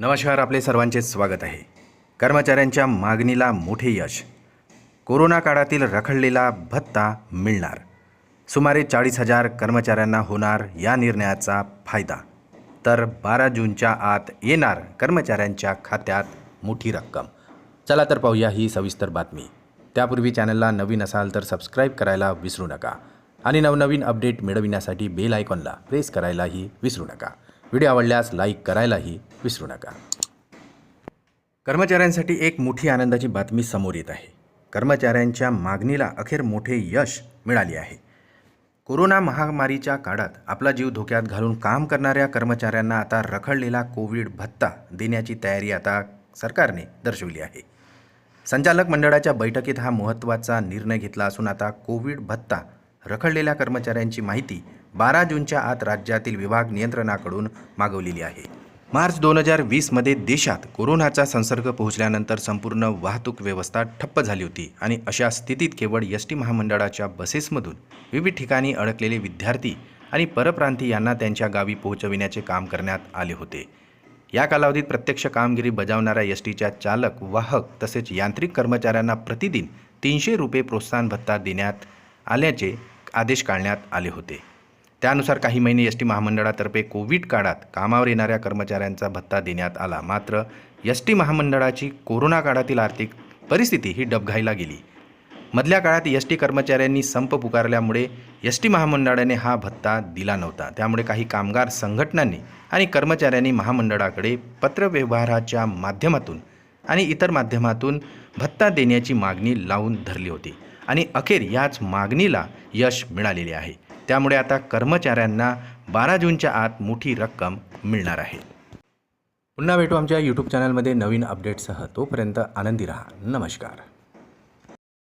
नमस्कार आपले सर्वांचे स्वागत आहे. कर्मचाऱ्यांच्या मागणीला मोठे यश. कोरोना काळातील रखडलेला भत्ता मिळणार. सुमारे चाळीस हजार कर्मचाऱ्यांना होणार या निर्णयाचा फायदा. तर बारा जूनच्या आत येणार कर्मचाऱ्यांच्या खात्यात मोठी रक्कम. चला तर पाहूया ही सविस्तर बातमी. त्यापूर्वी चॅनलला नवीन असाल तर सबस्क्राईब करायला विसरू नका. आणि नवनवीन अपडेट मिळविण्यासाठी बेल आयकॉनला प्रेस करायलाही विसरू नका. व्हिडिओ आवडल्यास लाईक करायलाही विसरू नका. कर्मचाऱ्यांसाठी एक मोठी आनंदाची बातमी समोर येत आहे. कर्मचाऱ्यांच्या मागणीला अखेर मोठे यश मिळाले आहे. कोरोना महामारीच्या काळात आपला जीव धोक्यात घालून काम करणाऱ्या कर्मचाऱ्यांना आता रखडलेला कोविड भत्ता देण्याची तयारी आता सरकारने दर्शवली आहे. संचालक मंडळाच्या बैठकीत हा महत्त्वाचा निर्णय घेतला असून आता कोविड भत्ता रखडलेल्या कर्मचाऱ्यांची माहिती बारा जूनच्या आत राज्यातील विभाग नियंत्रणाकडून मागवलेली आहे. मार्च दोन हजार वीसमध्ये देशात कोरोनाचा संसर्ग पोहोचल्यानंतर संपूर्ण वाहतूक व्यवस्था ठप्प झाली होती आणि अशा स्थितीत केवळ एस टी महामंडळाच्या बसेसमधून विविध ठिकाणी अडकलेले विद्यार्थी आणि परप्रांती यांना त्यांच्या गावी पोहोचविण्याचे काम करण्यात आले होते. या कालावधीत प्रत्यक्ष कामगिरी बजावणाऱ्या एस टीच्या चालक वाहक तसेच यांत्रिक कर्मचाऱ्यांना प्रतिदिन तीनशे रुपये प्रोत्साहन भत्ता देण्यात आल्याचे आदेश काढण्यात आले होते. त्यानुसार काही महिने एस टी महामंडळातर्फे कोविड काळात कामावर येणाऱ्या कर्मचाऱ्यांचा भत्ता देण्यात आला. मात्र एस टी महामंडळाची कोरोना काळातील आर्थिक परिस्थिती ही डबघाईला गेली. मधल्या काळात एस टी कर्मचाऱ्यांनी संप पुकारल्यामुळे एस टी महामंडळाने हा भत्ता दिला नव्हता. त्यामुळे काही कामगार संघटनांनी आणि कर्मचाऱ्यांनी महामंडळाकडे पत्रव्यवहाराच्या माध्यमातून आणि इतर माध्यमातून भत्ता देण्याची मागणी लावून धरली होती आणि अखेर याच मागणीला यश मिळालेले आहे. त्यामुळे आता कर्मचाऱ्यांना बारा जूनच्या आत मोठी रक्कम मिळणार आहे. पुन्हा भेटू आमच्या यूट्यूब चॅनलमध्ये नवीन अपडेटसह तोपर्यंत आनंदी रहा. नमस्कार.